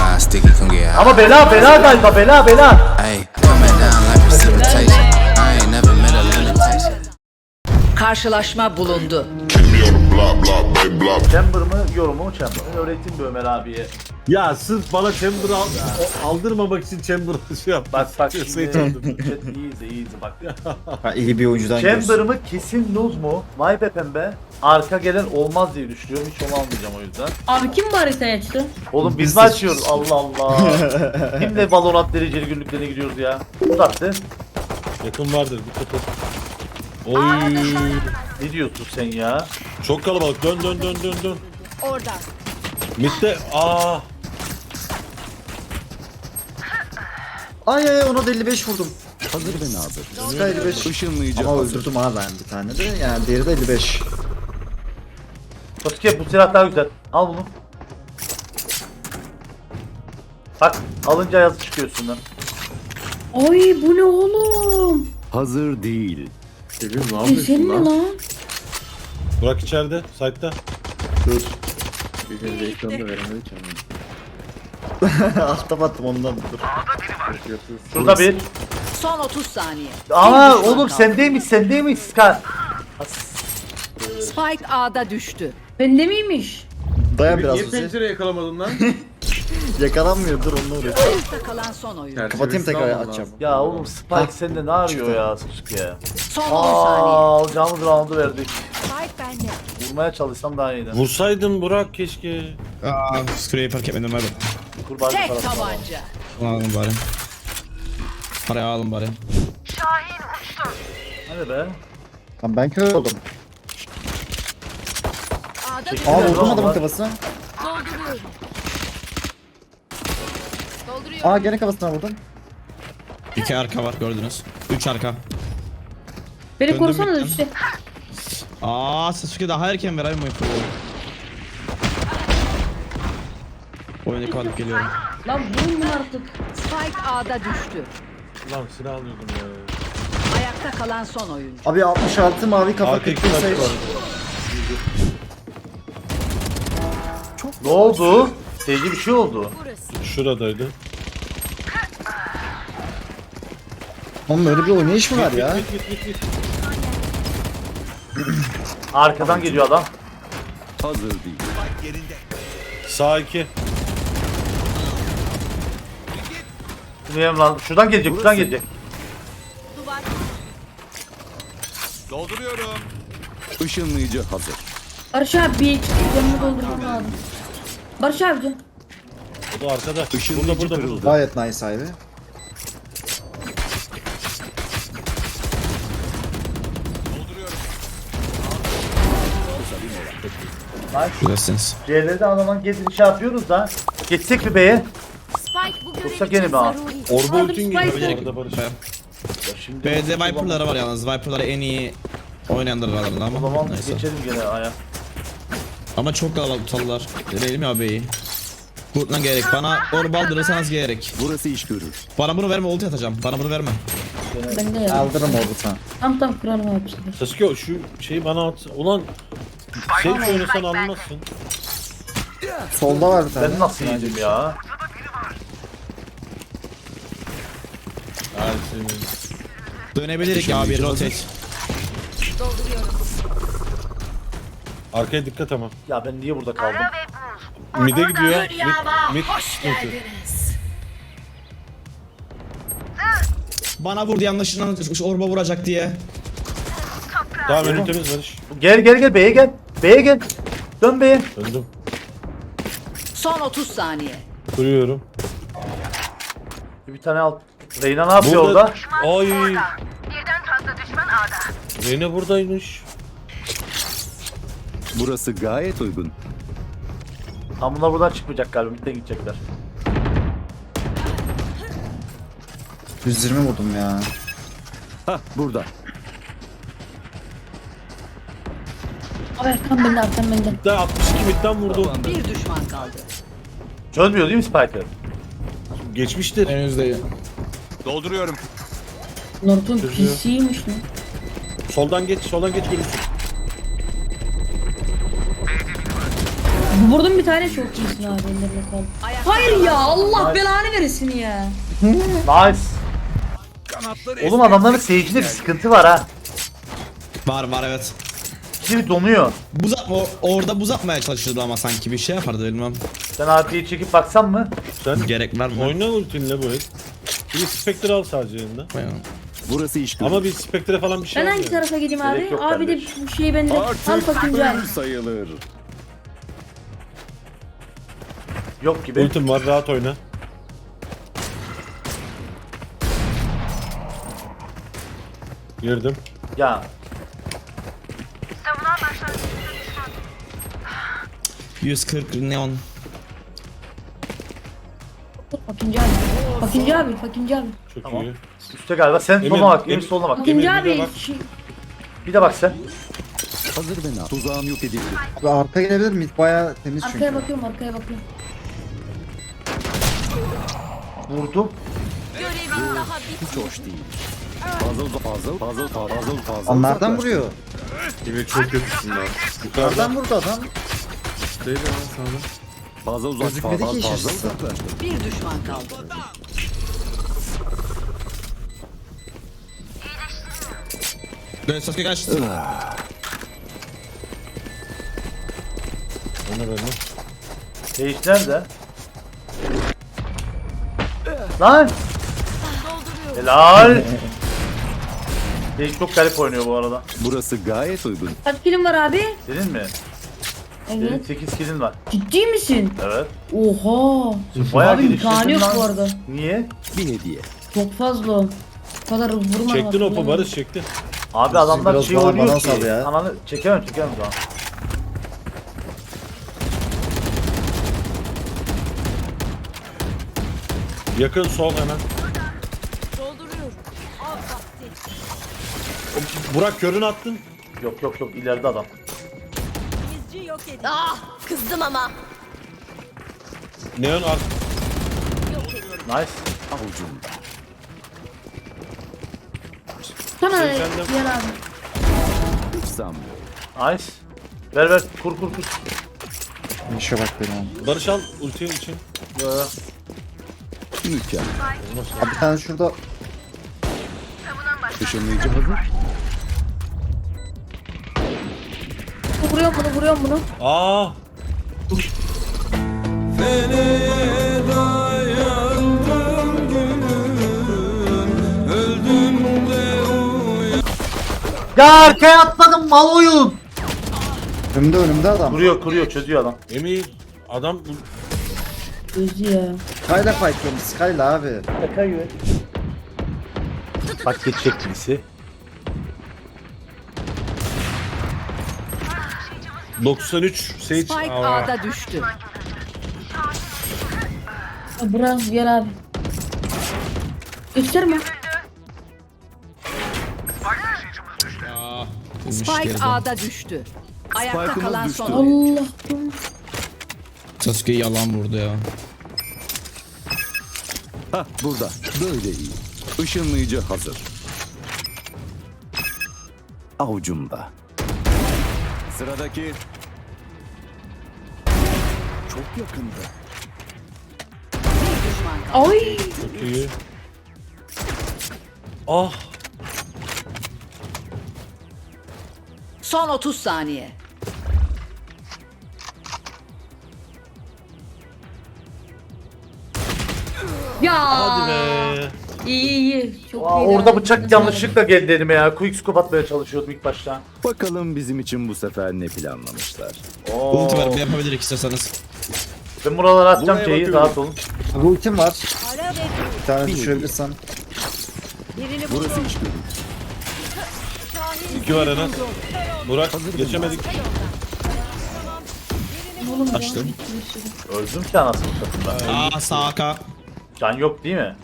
Slide sticky, come get high. Ama bela bela galiba bela bela. Hey, coming down like precipitation. I ain't never met a limitation. Karşılaşma bulundu. Block, block, baby, block. Chamber mı yorumu mu chamber? Ben öğreteyim bir Ömer abiye. Ya sırf bana chamber al, aldırmamak için chamber şey yap. Bak bak şimdi. Şey Chat iyi izle iyi izle bak. Ha, iyi bir oyuncudan görsün. Chamber'ımı kesin lose mu? Vay be pembe. Arka gelen olmaz diye düşünüyorum. Hiç onu almayacağım o yüzden. Abi kim bu haritayı açtı? Oğlum biz mi açıyoruz? Allah Allah. Kimle Valorant dereceli günlüklerine gidiyoruz ya? Uzattı. Yakın vardır dikkat et. Oy. Ne diyorsun sen ya? Çok kalabalık. Dön dön dön dön dön. Orada. Mid'de aa. Ay ay ona da 55 vurdum. Hazır beni hazır. Sky 55. Işınlayıcı Ama öldürdüm ha ben bir tane de. Yani diğeri de 55. Sasuke bu silah daha güzel. Al bunu. Bak alınca yazı çıkıyor üstünden. Ay bu ne oğlum? Hazır değil. Senin mi lan? Burak içeride. Site'da. Altta battım ondan dur. Şurada bir. Son 30 saniye. Aa oğlum sendeymiş sendeymiş Scar. Spike A'da düştü. Bende miymiş? Dayan biraz Niye Suzi. pencere yakalamadın lan? Yakalanmıyor dur onunla uğraşıyorum. Ayakta kalan son oyun. Kapatayım tekrar açacağım. Ya oğlum Spike sende ne arıyor ya Sasuke? Son 10 saniye. Aa alacağımız roundu verdik. Spike bende. Vurmaya çalışsam daha iyiydi. Vursaydın Burak keşke. Aa, Scrap'e park etmedim hadi. Kurbanı Tek tarafından. tabanca. Alalım bari. Parayı alalım bari. Hadi be. Lan ben kör oldum. A'da Çekil. Aa vurdum adamın kafasına. dolduruyorum. Dolduruyorum. Aa gene kafasına vurdum. İki arka var gördünüz. Üç arka. Beni Döndüm korusana da bittim. işte. Aa Sasuke daha erken ver ayım oyunu. Oyunu kapatıp geliyorum. Lan vurun bunu artık. Spike A'da düştü. Lan silah alıyordum ya. Ayakta kalan son oyuncu. Abi 66 mavi kafa Arka 41 iki sayı. Ne oldu? Sevgi bir şey oldu. Şuradaydı. Oğlum böyle bir oynayış mı var ya? Git git git git. Arkadan geliyor adam. Hazır değil. Sağ iki. Bilmiyorum lan. Şuradan gelecek, şuradan gelecek. Dolduruyorum. Işınlayıcı hazır. Barış abi bir canımı doldurmam lazım. Barış abici. O da arkada. Burada Işınlayıcı burada kırıldı. burada. Gayet nice abi. Güzelsiniz. C'lerde adamın gezini şey yapıyoruz da. Geçsek mi B'ye? Spike bu Yoksa gene mi ha? Orba Aldım ultin Spike'ı. geliyor. Ya Şimdi B'de Viper'ları var yalnız. Viper'ları en iyi oynayanlar aralarında O ama. zaman Neyse. geçelim gene aya. Ama çok kalabalık tutallar. Deneyelim ya B'yi. Kurtlan gerek. Bana orba aldırırsanız gerek. Burası iş görür. Bana bunu verme ulti atacağım. Bana bunu verme. Bende ya. Aldırım oldu sana. Tam tam kırarım abi işte. Sasuke o şu şeyi bana at. Ulan şey oynasan anlamazsın. Solda var bir tane. Ben nasıl yedim ya? Senin. Dönebilirik ya bir rotate. Arkaya dikkat ama. Ya ben niye burada kaldım? Mid'e gidiyor. Mid, mid sıkıntı. Bana vurdu yanlışlıkla şu orba vuracak diye. Tamam önü temiz Barış. Gel gel gel B'ye gel. B'ye gel. Dön B'ye. Döndüm. Son 30 saniye. Kuruyorum. Bir tane alt. Reyna ne yapıyor Burada- orada? Ay. Birden fazla düşman ağda. Reyna buradaymış. Burası gayet uygun. Tam bunlar buradan çıkmayacak galiba. Mid'den gidecekler. 120 vurdum ya. Hah burada. Arkam bende arkam bende. Mid'den 62 mid'den vurdu. Bir düşman kaldı. Çözmüyor değil mi Spike'ı? Geçmiştir. Henüz değil. Dolduruyorum. Naruto'nun PC'ymiş lan. Soldan geç, soldan geç görürsün. Vurdum bir tane çok iyisin abi ellerine sağlık. Hayır ya Allah belanı verirsin ya. Nice. Oğlum adamların seyircide bir sıkıntı var ha. Var var evet. Şimdi donuyor. Buz atma, o- orada buz atmaya çalışırdı ama sanki bir şey yapardı bilmem. Sen AP'yi çekip baksan mı? Sen Gerek var mı? oyna ultinle bu el. Bir Spectre al sadece yanında. Bayağı. Burası iş görür. Ama bir Spectre falan bir şey Ben hangi yani. tarafa gideyim Gerek abi? yok Abi de bu şeyi bende. Al Artık bakayım ölü sayılır. Yok gibi. Ultim var rahat oyna. Girdim. Ya 140 neon. Bakıncı abi. Bakıncı abi. Bakıncı abi. Çok Tamam. iyi. üstte galiba. Sen soluna bak. Emir Emin- soluna bak. Emin, Bakıncı bir de abi. bak. Şey, Bir de bak sen. Hazır ve na. Tuzağım yok edildi. Abi arka gelebilir miyiz? Baya temiz çünkü. arkaya bakıyorum arkaya bakıyorum. Vurdum. Hiç hoş değil. Fazla fazla fazla fazla fazla. Onlardan vuruyor. Emir çok kötüsün lan. Yukarıdan. Nereden vurdu adam? Fazla uzaklaş Gözükmedi fazla ki fazla şaşırsa. uzaklaştı. Bir düşman kaldı. Böyle Sasuke kaçtı. Oyna benimle. Sage nerede? Lan! Helal! Sage çok garip oynuyor bu arada. Burası gayet uygun. Kaç kilim var abi? Senin mi? Senin Evet. 8 killin var. Ciddi misin? Evet. Oha. Bayağı abi imkanı geliştirdin yok lan. bu arada. Niye? Bir hediye. Çok fazla. Bu kadar vurma. Çektin opu Barış çekti. Abi adamlar biraz şey bana- oynuyor ki. ya. Ananı çekemem çekemem daha. Yakın sol hemen. O- Burak körün attın. Yok yok yok ileride adam. Ah kızdım ama. Neon ar Nice. Avucumda. Sana Sen- sen de- diğer abi. Hiç sanmıyorum. Nice. Ver ver kur kur kur. İşe bak benim. Barış al ulti için. Ee, Mükemmel. Abi bir tane şurada Işınlayıcı hazır. Vuruyorum bunu vuruyorum bunu. Aa. Ya arkaya atladım mal oyun. önümde önümde adam. Kuruyor kuruyor çözüyor adam. Emir adam Gözü ya. Sky'la fightlıyorum. Sky'la abi. Bak geçecek birisi. 93 Sage. Spike Aa. A'da düştü. Bırak diğer abi. Gösterme. Spike A'da düştü. Ayakta Spike'ımız kalan düştü. son oyuncu. Allah. Sasuke yalan vurdu ya. Hah burada. Böyle iyi. Işınlayıcı hazır. Avucumda. Sıradaki. Çok yakında. Bir düşman kaldı. Ay. Çok iyi. Ah. Son 30 saniye. Ya. Hadi be. İyi iyi. Çok Aa, iyi. orada bıçak yanlışlıkla geldi elime ya. Quick scope atmaya çalışıyordum ilk başta. Bakalım bizim için bu sefer ne planlamışlar. Oo. Ulti var yapabilir istiyorsanız. Ben buralara atacağım Buraya şeyi bakıyorum. rahat olun. Ultim var. Bir tane düşürebilirsen. Burası iş görür. İki var Enes. Burak geçemedik. Açtım. Öldüm ki anasını satayım. Aa Saka. Can yok değil mi?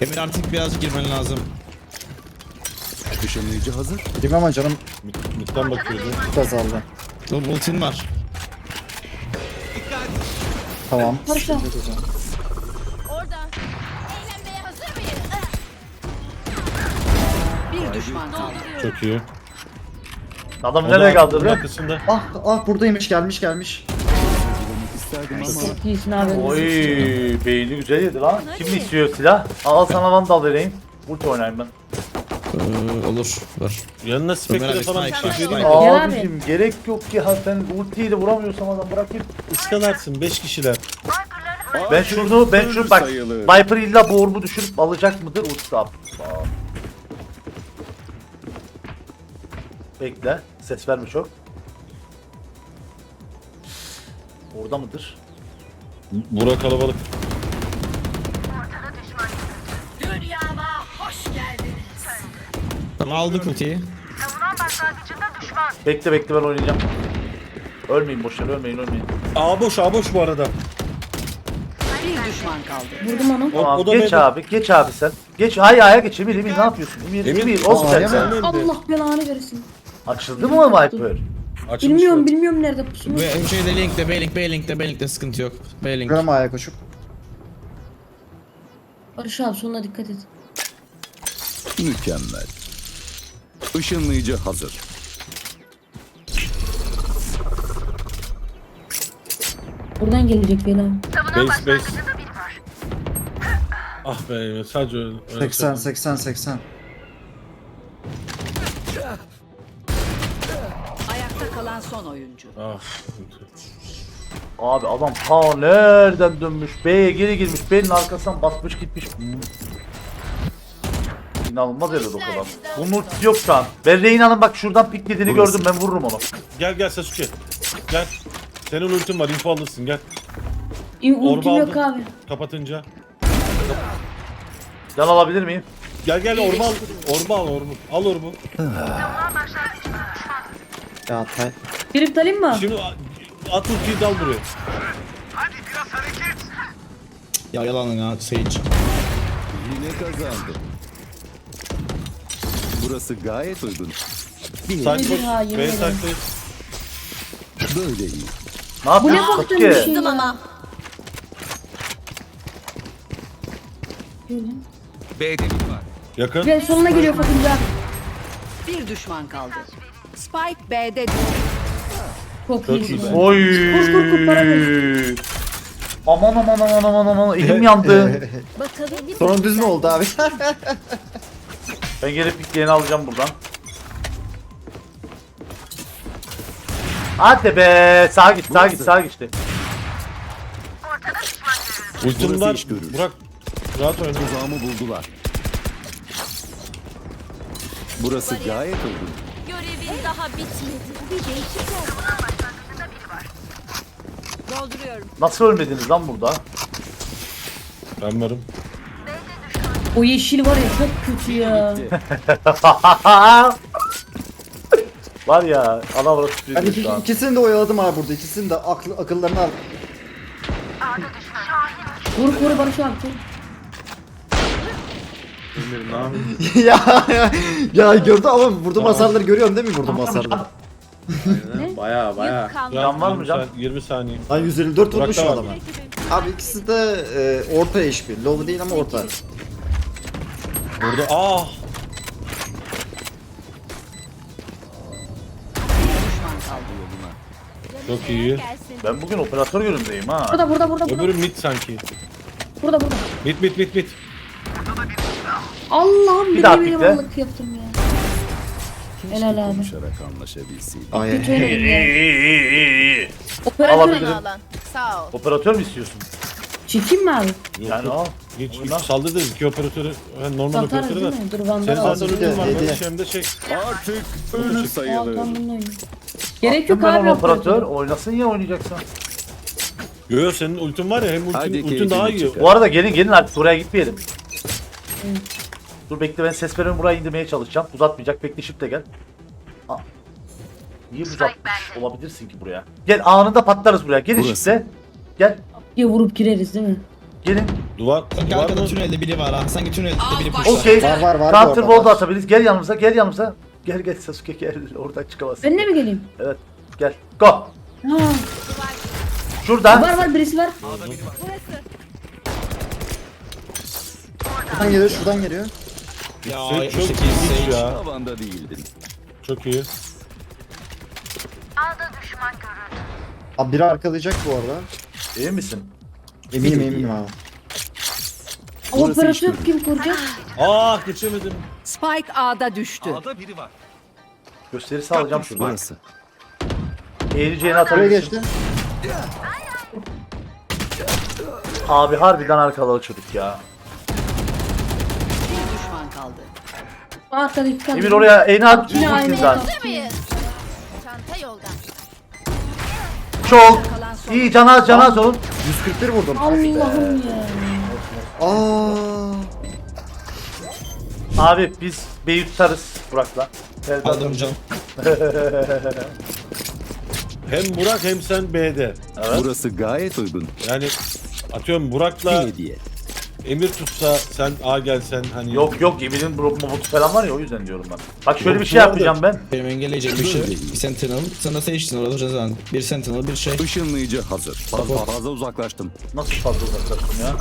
Emir artık birazcık girmen lazım. Işınlayıcı hazır. Kim ama canım Midden bakıyordu. çok azaldı. Oğlum ultin var. Tamam. Barış al. Orada. Eğlenmeye hazır mıyız? Bir düşman kaldı. Çok iyi. Adam O da nereye bunun kaldırdı? Arkasında. Ah ah buradaymış gelmiş gelmiş. İsterdim ama Çok iyisin abi. Oy beyni güzel yedi lan. Kim istiyor silah? Al sana vandal vereyim. Ulti oynayayım ben. Ee, olur. Ver. Yanına Spectre abi, falan bir Spike, şey Spike. vereyim mi? Gel abi. Abicim gerek yok ki ha sen ultiyle vuramıyorsam adam bırakayım. Iskalarsın 5 kişiler. Ben şunu ben şunu bak sayılır. Viper illa orbu düşürüp alacak mıdır ulti up. Bekle ses verme çok. Orada mıdır? Bura kalabalık. Tamam aldık ultiyi. Bekle bekle ben oynayacağım. Ölmeyin boşver ölmeyin ölmeyin. A boş A boş bu arada. Bir düşman kaldı. Vurdum onu. O, Tamam o da geç B'de. abi geç abi sen. Geç hay aya geç Emir Emir ne yapıyorsun? Emir Emir, Emir o Aa, sen Allah belanı versin. Açıldı mı o Viper? Açılmış Bilmiyorum bilmiyorum nerede pusmuş. Ve şeyde linkte, B-link, B-linkte, B-linkte sıkıntı yok. B-link. Görüm ayağa koşup. Barış abi sonuna dikkat et. mükemmel. Işınlayıcı hazır. Buradan gelecek bela. Base base. Ah be sadece öyle. öyle 80 80 80. Ayakta kalan son oyuncu. Ah. Abi adam ta nereden dönmüş? B'ye geri girmiş. B'nin arkasından basmış gitmiş. İnanılmaz herhalde o kadar. Bunun ultisi yok şu an. Ben Reyna'nın bak şuradan piklediğini gördüm ben vururum onu. Gel gel Sasuke. Gel. Senin ultin var info alırsın gel. İyi Orba ultim yok abi. Kapatınca. Can alabilir miyim? Gel gel orba al. Orba al orbu. Al orbu. Ya tay. Girip alayım mı? Şimdi at ultiyi dal buraya. Ya yalan ya Sage. Yine kazandı. Burası gayet uygun. Nedir boş. ha, yemin ederim. Böyle iyi. Ne yapıyorsun ne baktın bir Sasuke? şey Kızdım ya? ama. Yakın. Ve sonuna geliyor Fatımca. Bir düşman kaldı. Spike B'de düştü. Çok, Çok iyi. abi. Oy. Para ver. Aman aman aman aman aman elim yandı. Bakalım. Sorun düz mü oldu abi? ben geri pikleyeni alacağım buradan. Hadi be sağa git sağa git sağa git işte. Ultim var. Burak. Rahat oyna. Tuzağımı buldular. Burası gayet uygun. Görevin daha bitmedi. Bir değişik oldu. Dolduruyorum. Nasıl ölmediniz lan burada? Ben varım. O yeşil var ya çok kötü ya. Var ya ana burası Ben sürüyor iki, şu an. ikisini de oyaladım abi burada. İkisini de aklı, akıllarını al. Vur vur Barış abi. vur. Emir ne yapayım? ya ya gördü ama vurdum hasarları görüyorsun değil mi vurdum hasarları? Baya kaldı. Can var mı 20 can? san- 20 saniye. Lan 154 vurmuş Burak'ta o var. adama. Abi ikisi de e, orta HP. Low değil ama orta. Burada ah. Düşman kaldı. Çok iyi. Ben bugün operatör yönündeyim ha. Burada burada burada burada. Öbürü mid sanki. Burada burada. Mid mid mid mid. Allah'ım bir daha de pikle. balık yaptım ya. Helal abi. Konuşarak anlaşabilsin. Ay Alabilirim. alan. Sağ ol. Operatör mü istiyorsun? Çekeyim mi abi? Yok, Yani yok. al. Hiç, Oyna. saldırdınız. İki operatörü. Yani normal Satarız operatörü değil var. mi? Dur vandal Senin al. zaten de ölüm var. hediye. Barış hem de şey. Artık ölü Aa sayılır. tamam bununla oynayayım. Gerek yok Ben abi operatör. operatör. Oynasın ya oynayacaksan. Yo yo senin ultin var ya hem ultin, Hadi ultin keyfini daha iyi. çıkar. Bu arada gelin gelin artık buraya gitmeyelim. Dur bekle ben ses verimi buraya indirmeye çalışacağım. Uzatmayacak bekle shift de gel. Aa. Niye uzatmış olabilirsin ki buraya? Gel anında patlarız buraya. Gelin Burası. shift'e. Gel. Diye vurup gireriz değil mi? Gelin. Duvar, duvar arkada mı? tünelde biri var ha. Sanki tünelde biri pushlar. Okey. Var, var, var, Counter wall da var. atabiliriz. Gel yanımıza gel yanımıza. Gel gel Sasuke gel. Oradan çıkamazsın. Ben de mi geleyim? Evet. Gel. Go. Ha, Şuradan. var var birisi var. Şuradan geliyor şuradan geliyor. Ya Çok, çok 78 ilginç Sage. ya. Havanda değildin. Çok iyi. Abi biri arkalayacak bu arada. Emin misin? Eminim eminim abi. Operatör kim kuracak? Ah geçemedim. Spike A'da düştü. Gösterisi alacağım şuradan. Burası. Eğileceğini Buraya atabilirsin. geçti. Abi harbiden arkalı çocuk ya. Bir düşman kaldı. Arkadaki kadın. Emir oraya en at Yine aynı yüzünden. Çanta yolda. Çok iyi canaz canaz olun. 141 vurdum. Allah'ım ya. Aa. Abi biz B'yi tutarız Burak'la. Serdar- Aldım can. Hem Burak hem sen B'de. Burası gayet uygun. Yani atıyorum Burak'la hediye. Emir tutsa sen A gelsen hani Yok yok Emir'in bu mobutu falan var ya o yüzden diyorum ben. Bak şöyle bir şey yapacağım ben. Benim engelleyecek bir şey. Bir sentinel. Sen de seçtin orada Cezan. Bir sentinel bir şey. Işınlayıcı hazır. Fazla fazla uzaklaştım. Nasıl fazla uzaklaştım ya?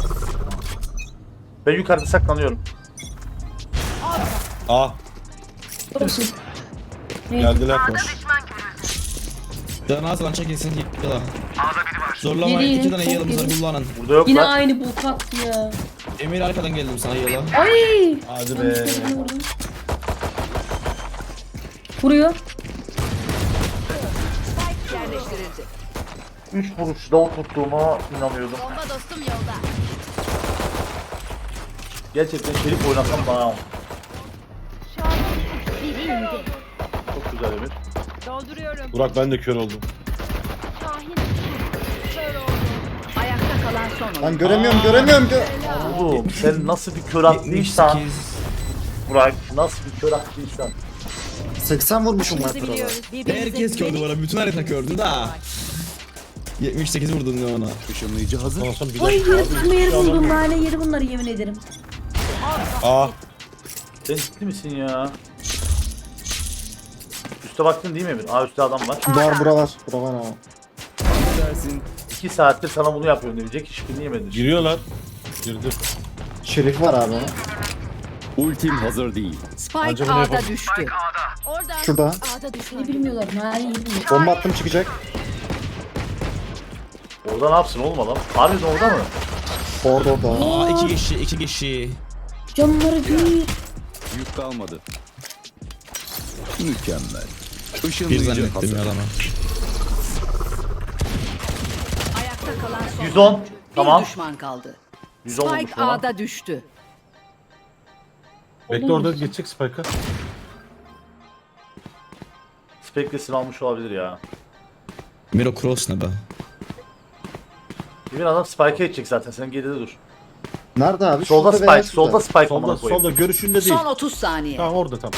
Ben yukarıda saklanıyorum. A Burası. Geldiler. Can Hasan çekilsin yıkıla. Zorlama Geri, iki tane çok yılımızı geri. kullanın. Burada yok Yine lan. aynı bu kat ya. Emir arkadan geldim sana yıla. Ay. Hadi be. Vuruyor. Yerleştirildi. 3 vuruşta oturttuğuma inanıyordum. Bomba dostum yolda. Gerçekten Şerif oynasam daha çok güzel Emir. Dolduruyorum. Burak ben de kör oldum. Şahin. Kör oldu. Ayakta kalan son oyun. Lan göremiyorum göremiyorum. Gö Oğlum sen nasıl bir kör attıysan 78. Burak nasıl bir kör attıysan. 80 vurmuşum Bizi Viper'a. biliyoruz. Birbirimize Herkes gördü bana. Bütün harita gördü da. 78 vurdun ya ona. Işınlayıcı hazır. Sonrasında bir Ay dakika. yeri tutma yeri buldum. Hala yeri bunları yemin ederim. A Sen ciddi misin ya? Üste baktın değil mi Emir? Aa üstte adam var. Var bura var. Bura var abi. Dersin. 2 saattir sana bunu yapıyorum diyecek hiçbirini yemedin. giriyorlar. Girdi. Şerif var abi. Ultim hazır değil. Spike Acaba ne A'da yapalım? düştü. Oradan. Şurada. A'da. Beni bilmiyorlar. Yeri bilmiyor. Bomba attım çıkacak. Orada ne yapsın oğlum adam? Harbiden orada mı? Orada orada. Aa iki kişi iki kişi. Camları bir. Yük kalmadı. Mükemmel. Bir Işınlayıcı zannettim hazır. ya adama. Ayakta kalan son 110. oyuncu. Tamam. Bir düşman kaldı. 110 Spike vurmuş lan. A'da düştü. Bekle orada geçecek Spike'a. Speklesin almış olabilir ya. Miro Cross ne be? Bir adam spike'e edecek zaten sen geride dur. Nerede abi? Solda Şurada veya spike, solda spike Solda koyayım. solda görüşünde değil. Son 30 saniye. Tamam orada tamam.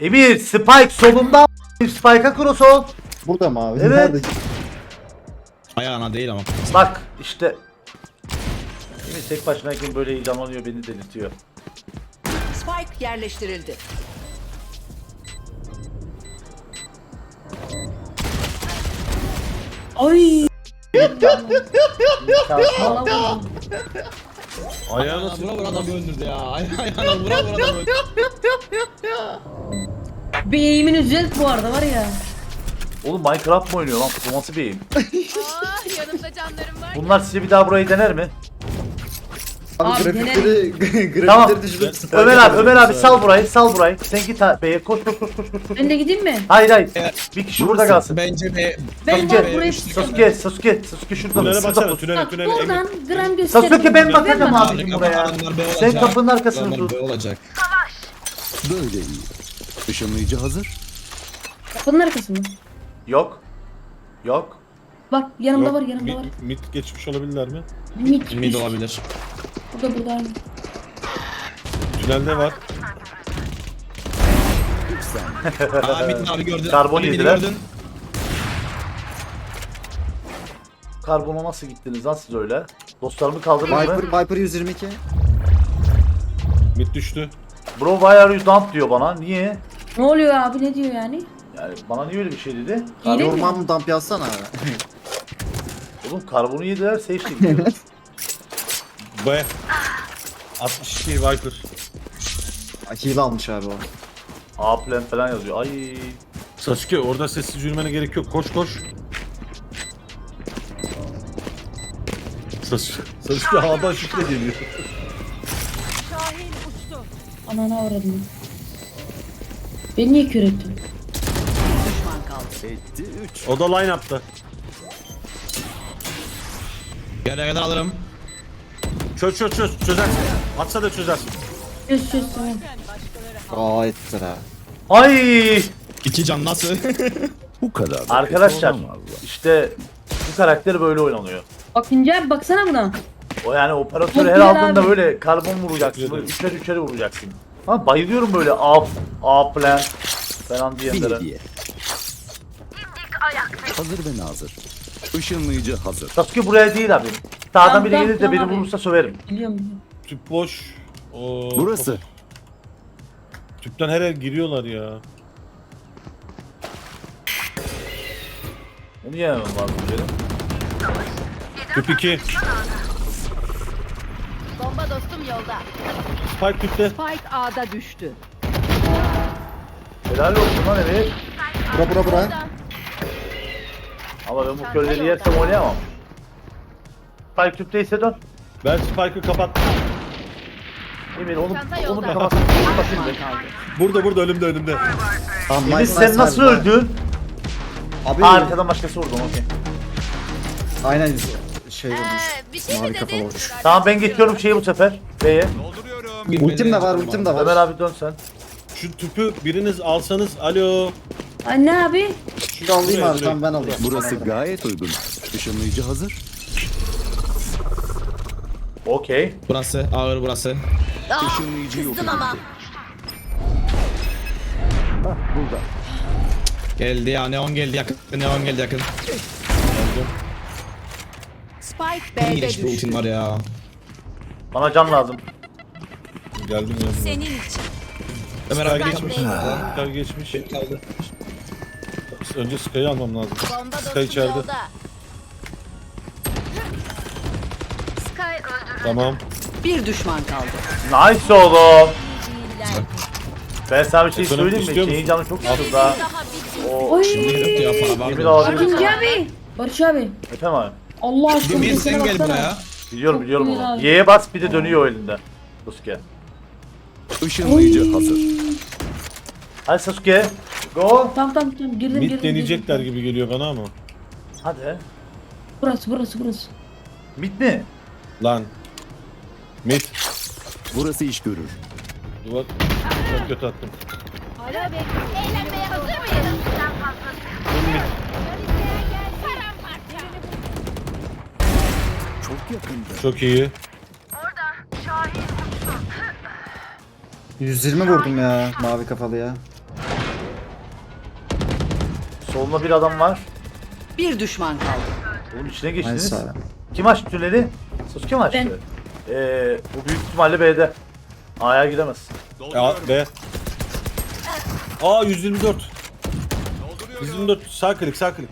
Emir spike solunda spike'a cross ol. Burada mı abi? Evet. Nerede? Ayağına değil ama. Bak işte. Emir tek başınayken böyle heyecanlanıyor beni delirtiyor. Spike yerleştirildi. Ay. İmkansız. Valla vurdum. Ayağı nasıl? Vura vura adamı öldürdü ya. Ay- Ayağına vura vura adamı öldürdü. Bir eğimini düzelt bu arada var ya. Oğlum Minecraft mı oynuyor lan? Bu nasıl bir eğim? Yanımda canlarım var. Bunlar size bir daha burayı dener mi? Abi, Abi, grafikleri, grafikleri Tamam. düşürüp Ömer abi, Ömer abi sal burayı, sal burayı. Sen git ha- koş koş koş koş koş. Ben de gideyim mi? Hayır hayır. Bir kişi burada kalsın. Bence be. Ben Sasuke, de buraya Sasuke, Sasuke, Sasuke şurada. Tünele Şurada baksana pus. tünele Bak tünele. Emir. oradan gram göster. Sasuke ben bakacağım abicim buraya. Sen kapının arkasında Adamlar dur. B olacak. Böyle iyi. Işınlayıcı hazır. Kapının arkasında. Yok. Yok. Bak yanımda Yok, var yanımda mid, var. mid geçmiş olabilirler mi? Mid. Mid olabilir. Burada burada aynı. Tünelde var. Aa Mid abi gördün. Karbon Mid'i yediler. gördün. Karbona nasıl gittiniz lan siz öyle? Dostlarımı kaldırdınız Viper, mı? Viper 122. Mid düştü. Bro why are you dump diyor bana. Niye? Ne oluyor abi ne diyor yani? Yani bana niye öyle bir şey dedi? Hile mi? Yorman dump yazsana abi. Oğlum karbonu yediler seçtik diyor. B. 62 Viper. Hile almış abi o. A plan falan yazıyor. Ay. Sasuke orada sessiz yürümene gerek yok. Koş koş. Sasuke, Sasuke havadan şifre geliyor. Şahin uçtu. Anana uğradım. Beni niye kör ettin? Düşman kaldı. Etti 3. O da line up'ta. Gel kadar alırım. Çöz çöz çöz çözersin. Atsa da çözersin. Çöz çöz tamam. Aa ettiler ha. Ay İki can nasıl? Bu kadar. da arkadaşlar olamaz. işte bu karakter böyle oynanıyor. Bak abi baksana buna. O yani operatörü her aldığında abi. böyle karbon vuracaksın. Böyle üçer üçer vuracaksın. Ama bayılıyorum böyle A, A plan falan diyenlere. Bilediye. Hazır ve nazır. Işınlayıcı hazır. Sasuke buraya değil abi. Sağdan Tamam, biri tamam, gelir de beni abi. vurursa söverim. Biliyorum. Tüp boş. Oo, Burası. Tüpten her yer giriyorlar ya. Onu yemem lazım benim. Tüp 2. Dostum yolda. Spike tüpte. Spike A'da düştü. Helal olsun lan evet. Bura bura bura. Ama ben bu kölleri yersem oynayamam. Spike tüpteyse dön. Ben Spike'ı kapattım. Emir onu, Çanta onu yolda. kapat. Burada burada önümde önümde. Tamam, Emir nice, sen nice, nasıl nice. öldün? Abi Aa, arkadan başkası vurdu okey. aynen şey olmuş. Ee, bir şey mi Mavi kafalı dedin? olmuş. Tamam ben geçiyorum şeyi bu sefer. B'ye. Ultim de var ultim de Ömer var. abi dön sen. Şu tüpü biriniz alsanız. Alo. Anne abi. Şunu alayım abi tamam ben alayım. Burası gayet uygun. Işınlayıcı hazır. Okey. Burası ağır burası. Işınlayıcı yok. Kızdım ama. Burada. Geldi ya neon geldi yakın. Neon geldi yakın. Spike B'de bir ultin düştü. var ya. Bana can lazım. Geldim ya. Senin için. Ömer abi Sky geçmiş. geçmiş. Sky geçmiş. Önce Sky'ı almam lazım. Bomba Sky dostum içeride. yolda. Tamam. Bir düşman kaldı. Nice oğlum. Ben sana bir şey Ekonomi söyleyeyim mi? istiyor Şeyin canı çok sıkıldı ha. Daha bitmedi. O Oy. Yok ya para var. abi. Barış abi. Efendim abi. Allah aşkına Bir sen gel buraya. Biliyorum Çok biliyorum güzel onu. Y'ye bas bir de dönüyor o elinde. Sasuke. Işınlayıcı hazır. Hadi Sasuke. Go. Tamam tamam tamam girdim Mid girdim. deneyecekler girdim. gibi geliyor bana ama. Hadi. Burası burası burası. Bit mi? Lan. Mid. Burası iş görür. Duvar. Çok kötü attım. Eğlenmeye hazır mıyız? Mid. Çok yakında. Çok iyi. 120 vurdum ya mavi kafalı ya. Solunda bir adam var. Bir düşman kaldı. Onun içine geçtiniz. Nice abi. Kim açtı tüneli? Sasuke mi açtı? Ee, bu büyük ihtimalle B'de. A'ya gidemez. A, B. A 124. 124 sağ klik sağ klik.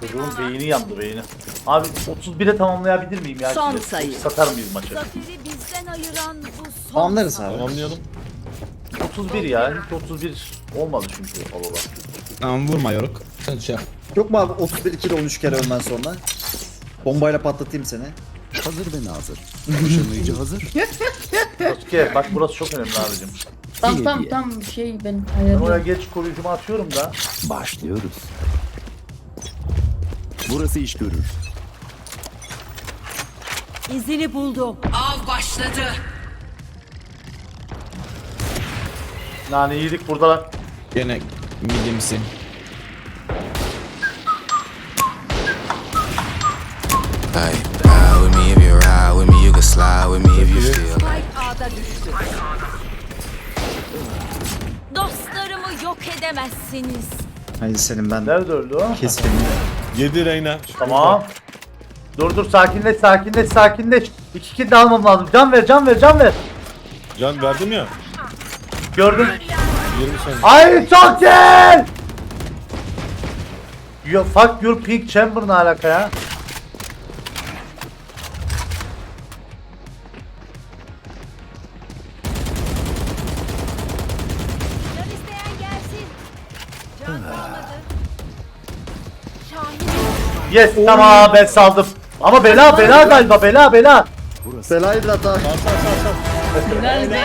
Çocuğun beyni yandı beyni. Abi 31'e tamamlayabilir miyim ya? Son Şimdi sayı. Satar mıyız maçı? Zaferi bizden ayıran bu son. Tamamlarız abi. Tamamlayalım. 31 ya. Hiç 31 olmadı çünkü Alola. Tamam vurma yoruk. Sen şey yap. Yok mu abi 31 kilo 13 kere ölmen sonra? Bombayla patlatayım seni. Hazır ve nazır. Işınlayıcı hazır. Sasuke bak burası çok önemli abicim. Tamam iyi. tamam şey ben Ben oraya ayarlıyorum. geç koruyucumu atıyorum da. Başlıyoruz. Burası iş görür. İzini buldum. Av başladı. Nane yedik buradalar. Gene midimsin. Like, ride with me if you ride with me, you can slide with me if you feel. Spike A'da düştü. Dostlarımı yok edemezsiniz. Haydi senin ben Nerede öldü o? kes beni. 7 Reyna. Tamam. Dur dur sakinleş sakinleş sakinleş. İki kill de almam lazım. Can ver can ver can ver. Can verdim ya. Gördüm. 20 saniye. Ay çok güzel. Yo, fuck your pink chamber ne alaka ya? Yes tamam ben saldım. Ama bela bela galiba bela bela. Belayı da hata. Helal be.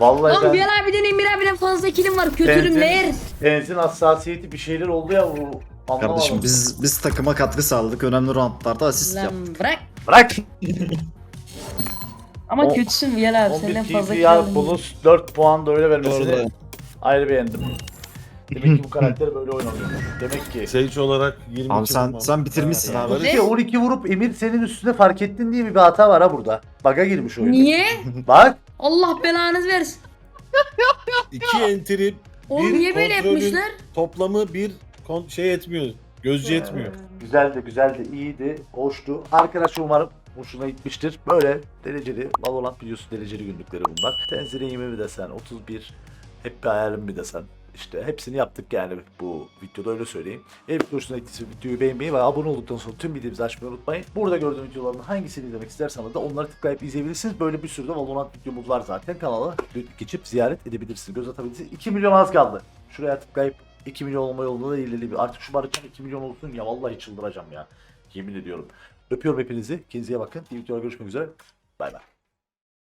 Vallahi Lan ben Bilal abiden Emir abiden fazla kilim var. Kötülüm meğer. benzin hassasiyeti bir şeyler oldu ya bu. Anlamadım. Kardeşim biz biz takıma katkı sağladık. Önemli roundlarda asist yap. Lan bırak. Bırak. Ama O- kötüsün Bilal abi. 11 Senden fazla TPR kilim. bonus 4 puan da öyle vermesini Doğru. ayrı beğendim. Demek ki bu karakter böyle oynanıyor. Demek ki. Sage olarak 22 Abi sen vurmam. sen bitirmişsin Ha, abi. Peki 12 vurup Emir senin üstüne fark ettin diye bir hata var ha burada. Baga girmiş oyun. Niye? Bak. Allah belanız versin. İki entry Oğlum Bir niye böyle kontrolün- yapmışlar? toplamı bir kon- şey etmiyor. Gözcü etmiyor. Güzeldi, güzeldi, iyiydi, hoştu. Arkadaş umarım hoşuna gitmiştir. Böyle dereceli, Valorant videosu dereceli günlükleri bunlar. Tenzile 20 mi desen, 31, hep bir hayalim mi desen. İşte hepsini yaptık yani bu videoda öyle söyleyeyim. Eğer video hoşuna videoyu beğenmeyi ve abone olduktan sonra tüm bildirimleri açmayı unutmayın. Burada gördüğüm videoların hangisini izlemek isterseniz de onları tıklayıp izleyebilirsiniz. Böyle bir sürü de Valorant videomuz var zaten. Kanala geçip ziyaret edebilirsiniz. Göz atabilirsiniz. 2 milyon az kaldı. Şuraya tıklayıp 2 milyon olma yolunda da ilerleyelim. Artık şu barışan 2 milyon olsun ya vallahi çıldıracağım ya. Yemin ediyorum. Öpüyorum hepinizi. Kendinize bakın. İyi videolar görüşmek üzere. Bay bay.